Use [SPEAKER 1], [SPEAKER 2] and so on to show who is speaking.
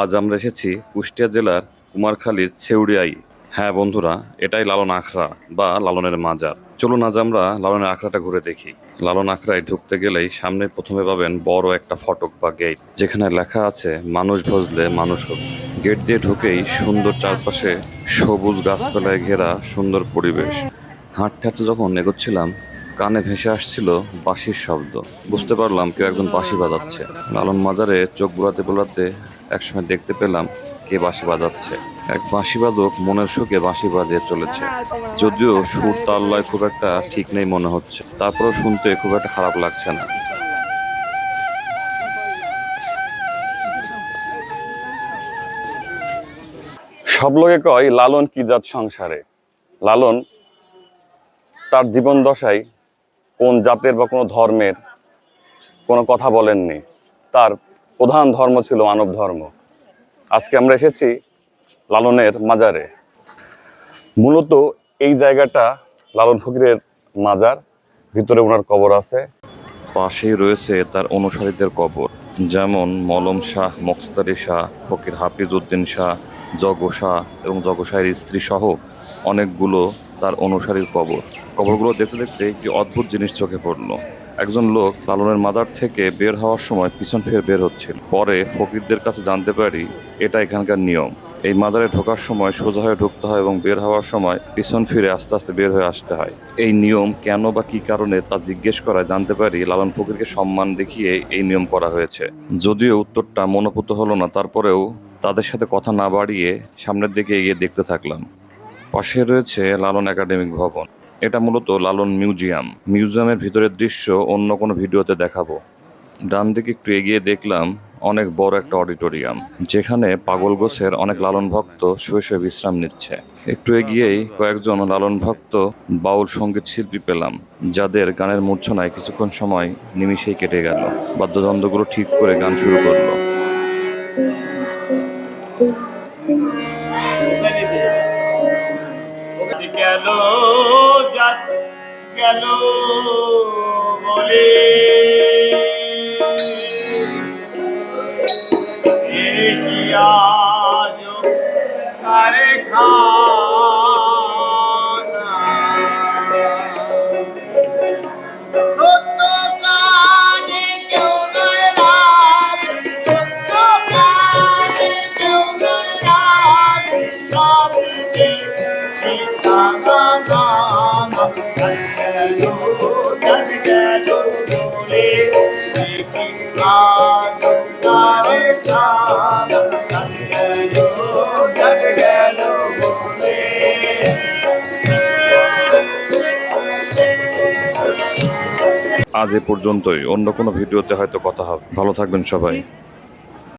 [SPEAKER 1] আজ আমরা এসেছি কুষ্টিয়া জেলার কুমারখালীর ছেউড়িয়াই হ্যাঁ বন্ধুরা, এটাই লালন আখড়া বা লালনের মাজার। চলুন আজ আমরা লালনের আখড়াটা ঘুরে দেখি। লালন আখড়ায় ঢুকতে গেলেই সামনে প্রথমে পাবেন বড় একটা ফটক বা গেট, যেখানে লেখা আছে, মানুষ ভজলে মানুষ হোক। গেট দিয়ে ঢুকেই সুন্দর চারপাশে সবুজ গাছপালায় ঘেরা সুন্দর পরিবেশ। হাঁটতে হাঁটতে যখন এগোচ্ছিলাম, কানে ভেসে আসছিল বাঁশির শব্দ। বুঝতে পারলাম কেউ একজন বাঁশি বাজাচ্ছে। লালন মাজারে চোখ বোলাতে বোলাতে একসময় দেখতে পেলাম কে বাঁশি বাজাচ্ছে। এক বাঁশি বাদক মনের সুখে বাঁশি বাজিয়ে চলেছে। যদিও সুর তাল লয় খুব একটা ঠিক নেই মনে হচ্ছে। তারপরেও শুনতে খুব একটা খারাপ লাগছে না। সব লোকে কয়, লালন কি জাত সংসারে? লালন তার জীবন দশায় কোন জাতের বা কোনো ধর্মের কোনো কথা বলেননি। তার প্রধান ধর্ম ছিল মানব ধর্ম। আজকে আমরা এসেছি লালনের মাজারে। মূলত এই জায়গাটা লালন ফকিরের মাজার, ভিতরে ওনার কবর আছে। পাশেই রয়েছে তার অনুসারীদের কবর, যেমন মলম শাহ মক্সতারি শাহ, ফকির হাফিজ উদ্দিন শাহ, জগ শাহ এবং জগ শাহের স্ত্রী সহ অনেকগুলো তার অনুসারীর কবর। কবরগুলো দেখতে দেখতে একটি অদ্ভুত জিনিস চোখে পড়ল। একজন লোক লালনের মাদার থেকে বের হওয়ার সময় পিছন ফিরে বের হচ্ছিল। পরে ফকিরদের কাছে জানতে পারি, এটা এখানকার নিয়ম। এই মাদারে ঢোকার সময় সোজা হয়ে ঢুকতে হয় এবং বের হওয়ার সময় পিছন ফিরে আস্তে আস্তে বের হয়ে আসতে হয়। এই নিয়ম কেন বা কি কারণে তা জিজ্ঞেস করায় জানতে পারি, লালন ফকিরকে সম্মান দেখিয়ে এই নিয়ম করা হয়েছে। যদিও উত্তরটা মনোপুত হলো না, তারপরেও তাদের সাথে কথা না বাড়িয়ে সামনের দিকে এগিয়ে দেখতে থাকলাম। পাশে রয়েছে লালন একাডেমিক ভবন। এটা মূলত লালন মিউজিয়াম। মিউজিয়ামের ভিতরের দৃশ্য অন্য কোনো ভিডিওতে দেখাবো। ডান দিকে একটু এগিয়ে দেখলাম অনেক বড় একটা অডিটোরিয়াম, যেখানে পাগল গোছের অনেক লালন ভক্ত শুয়ে শুয়ে বিশ্রাম নিচ্ছে। একটু এগিয়েই কয়েকজন লালন ভক্ত বাউল সংগীত শিল্পী পেলাম, যাদের গানের মূর্ছনায় কিছুক্ষণ সময় নিমিষেই কেটে গেল। বাদ্যযন্ত্রগুলো ঠিক করে গান শুরু করল।
[SPEAKER 2] যাত গেল বলে। আজ সারে খানা
[SPEAKER 1] আজ এ পর্যন্তই। অন্য কোনো ভিডিওতে হয়তো কথা হবে। ভালো থাকবেন সবাই।